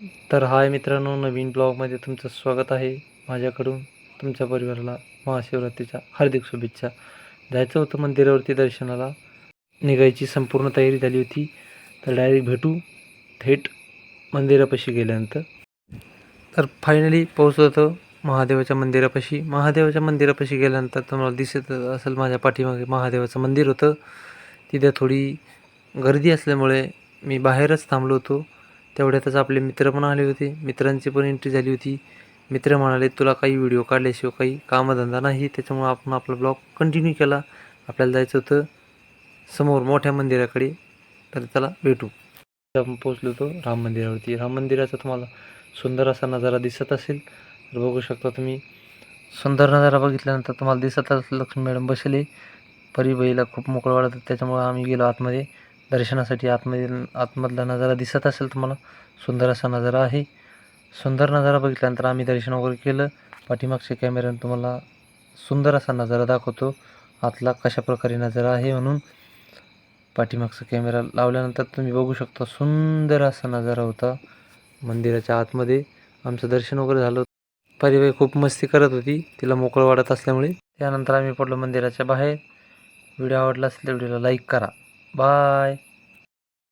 तर हाय मित्रांनो नवीन ब्लॉगमध्ये तुमचं स्वागत आहे माझ्याकडून तुमच्या परिवाराला महाशिवरात्रीच्या हार्दिक शुभेच्छा. जायचं होतं मंदिरावरती दर्शनाला. निघायची संपूर्ण तयारी झाली होती. तर डायरेक्ट भेटू थेट मंदिरापाशी गेल्यानंतर. तर फायनली पोहोचलो होतं महादेवाच्या मंदिरापाशी. महादेवाच्या मंदिरापाशी गेल्यानंतर तुम्हाला दिसत असेल माझ्या पाठीमागे महादेवाचं मंदिर होतं. तिथे थोडी गर्दी असल्यामुळे मी बाहेरच थांबलो होतो. तेवढ्यातच आपले मित्र पण आले होते. मित्रांची पण एंट्री झाली होती. मित्र म्हणाले तुला काही व्हिडिओ काढल्याशिवाय काही कामधंदा नाही. त्याच्यामुळं आपण आपला ब्लॉग कंटिन्यू केला. आपल्याला जायचं होतं समोर मोठ्या मंदिराकडे. तर त्याला भेटू. आपण पोचलो होतो राम मंदिरावरती. राम मंदिराचा तुम्हाला सुंदर असा नजारा दिसत असेल. तर बघू शकता तुम्ही सुंदर नजारा बघितल्यानंतर तुम्हाला दिसत असेल लक्ष्मी मॅडम बसले. परिबाईला खूप मोकळं वाटत. त्याच्यामुळं आम्ही गेलो आतमध्ये. दर्शनासाठी आतमध्ये आतमधला नजारा दिसत असेल तुम्हाला सुंदर असा नजारा आहे. सुंदर नजारा बघितल्यानंतर आम्ही दर्शन वगैरे केलं. पाठीमागच्या कॅमेऱ्यानं तुम्हाला सुंदर असा नजारा दाखवतो. आतला कशा प्रकारे नजारा आहे म्हणून पाठीमागचा कॅमेरा लावल्यानंतर तुम्ही बघू शकता सुंदर असा नजारा होता मंदिराच्या आतमध्ये. आमचं दर्शन वगैरे झालं. परिवाई खूप मस्ती करत होती. तिला मोकळं वाटत असल्यामुळे. त्यानंतर आम्ही पडलो मंदिराच्या बाहेर. व्हिडिओ आवडला असेल तर व्हिडिओला लाईक करा. Bye.